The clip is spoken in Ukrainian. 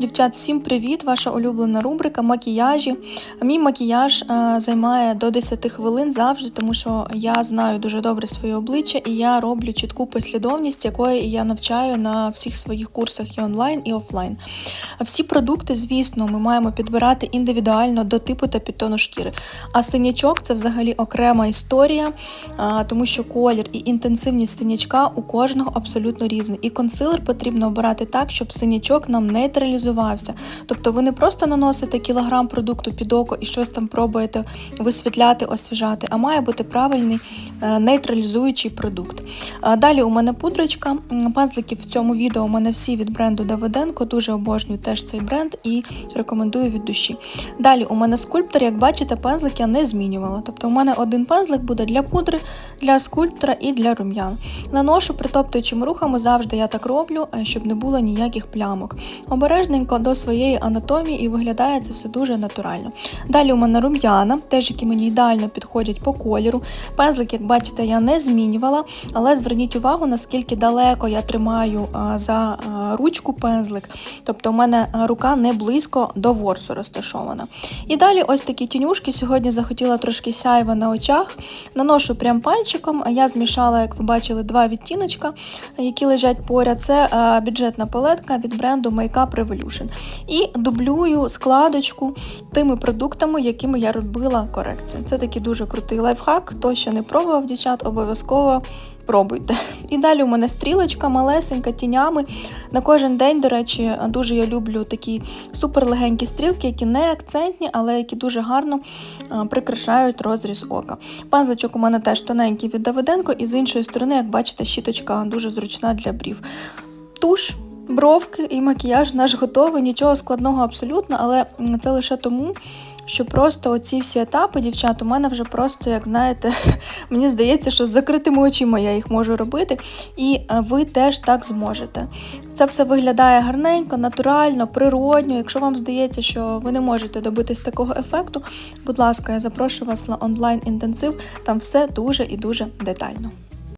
Дівчат, всім привіт! Ваша улюблена рубрика макіяжі. Мій макіяж е, займає до 10 хвилин завжди, тому що я знаю дуже добре своє обличчя і я роблю чітку послідовність, якої я навчаю на всіх своїх курсах і онлайн, і офлайн. Всі продукти, звісно, ми маємо підбирати індивідуально до типу та підтону шкіри. А синячок це взагалі окрема історія, а, тому що колір і інтенсивність синячка у кожного абсолютно різний. І консилер потрібно обирати так, щоб синячок нам нейтралізувався. Тобто ви не просто наносите кілограм продукту під око і щось там пробуєте висвітляти, освіжати, а має бути правильний е, нейтралізуючий продукт. Далі у мене пудрочка. М, Пазлики в цьому відео у мене всі від бренду Давиденко. Дуже обожнюю теж цей бренд і рекомендую від душі. Далі у мене скульптор, як бачите, пазлик я не змінювала. Тобто у мене один пазлик буде для пудри, для скульптора і для рум'ян. Наношу притоптуючими рухами завжди я так роблю, е, щоб не було ніяких плямок. Обережненько до своєї анатомії і виглядає це все дуже натурально. Далі у мене рум'яна, теж які мені ідеально підходять по кольору. Пензлик, як бачите, я не змінювала, але зверніть увагу, наскільки далеко я тримаю за ручку пензлик. Тобто у мене рука не близько до ворсу розташована. І далі ось такі тінюшки. Сьогодні захотіла трошки сяйва на очах. Наношу прям пальчиком. Я змішала, як ви бачили, два відтіночка, які лежать поряд. Це бюджетна палетка від бренду Makeup Revolution. І дублюю складочку тими продуктами, якими я робила корекцію. Це такий дуже крутий лайфхак. Хто ще не пробував, дівчат, обов'язково пробуйте. І далі у мене стрілочка малесенька, тінями. На кожен день, до речі, дуже я люблю такі суперлегенькі стрілки, які не акцентні, але які дуже гарно прикрашають розріз ока. Пазличок у мене теж тоненький від Давиденко, і з іншої сторони, як бачите, щіточка дуже зручна для брів. Туш. Бровки і макіяж наш готовий, нічого складного абсолютно, але це лише тому, що просто оці всі етапи, дівчат, у мене вже просто, як знаєте, мені здається, що з закритими очима я їх можу робити, і е, ви теж так зможете. Це все виглядає гарненько, натурально, природньо. Якщо вам здається, що ви не можете добитись такого ефекту, будь ласка, я запрошую вас на онлайн інтенсив, там все дуже і дуже детально.